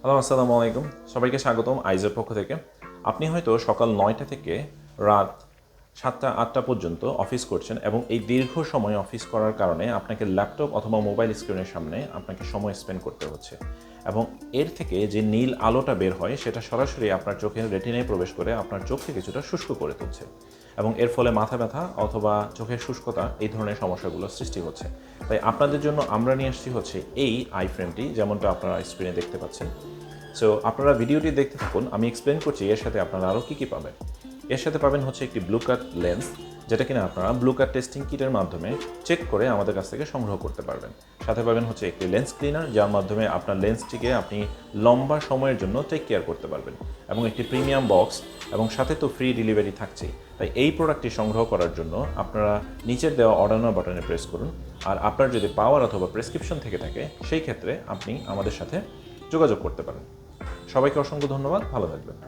Hello আসসালামু আলাইকুম। সবাইকে স্বাগতম আইজের পক্ষ থেকে। আপনি হয়তো সকাল নয়টা থেকে রাত সাতটা, আটটা পর্যন্ত অফিস করছেন এবং এই দীর্ঘ সময় অফিস করার কারণে আপনাকে ল্যাপটপ অথবা মোবাইল স্ক্রিনের সামনে আপনাকে সময় স্পেন্ড করতে হচ্ছে। এবং এর থেকে যে নীল আলোটা বের হয়, সেটা সরাসরি আপনার চোখের রেটিনায় প্রবেশ করে আপনার চোখকে কিছুটা শুষ্ক করে তুলছে। এবং এর ফলে মাথা ব্যথা অথবা চোখের শুষ্কতা, এই ধরনের সমস্যাগুলো সৃষ্টি হচ্ছে। তাই আপনাদের জন্য আমরা নিয়ে আসছি হচ্ছে এই আই ফ্রেমটি যেমনটা আপনারা স্ক্রিনে দেখতে পাচ্ছেন। সো আপনারা ভিডিওটি দেখতে থাকুন, আমি এক্সপ্লেন করছি এর সাথে আপনারা আরও কী কী পাবেন। এর সাথে পাবেন হচ্ছে একটি ব্লু কাট লেন্স যেটা কিনা আপনারা ব্লু কাট টেস্টিং কিটের মাধ্যমে চেক করে আমাদের কাছ থেকে সংগ্রহ করতে পারবেন। সাথে পাবেন হচ্ছে একটি লেন্স ক্লিনার যার মাধ্যমে আপনার লেন্সটিকে আপনি লম্বা সময়ের জন্য টেক কেয়ার করতে পারবেন এবং একটি প্রিমিয়াম বক্স এবং সাথে তো ফ্রি ডেলিভারি থাকছেই। তাই এই প্রোডাক্টটি সংগ্রহ করার জন্য আপনারা নিচের দেওয়া অর্ডার বাটনে প্রেস করুন। আর আপনার যদি পাওয়ার অথবা প্রেসক্রিপশন থেকে থাকে, সেই ক্ষেত্রে আপনি আমাদের সাথে যোগাযোগ করতে পারেন। সবাইকে অসংখ্য ধন্যবাদ, ভালো থাকবেন।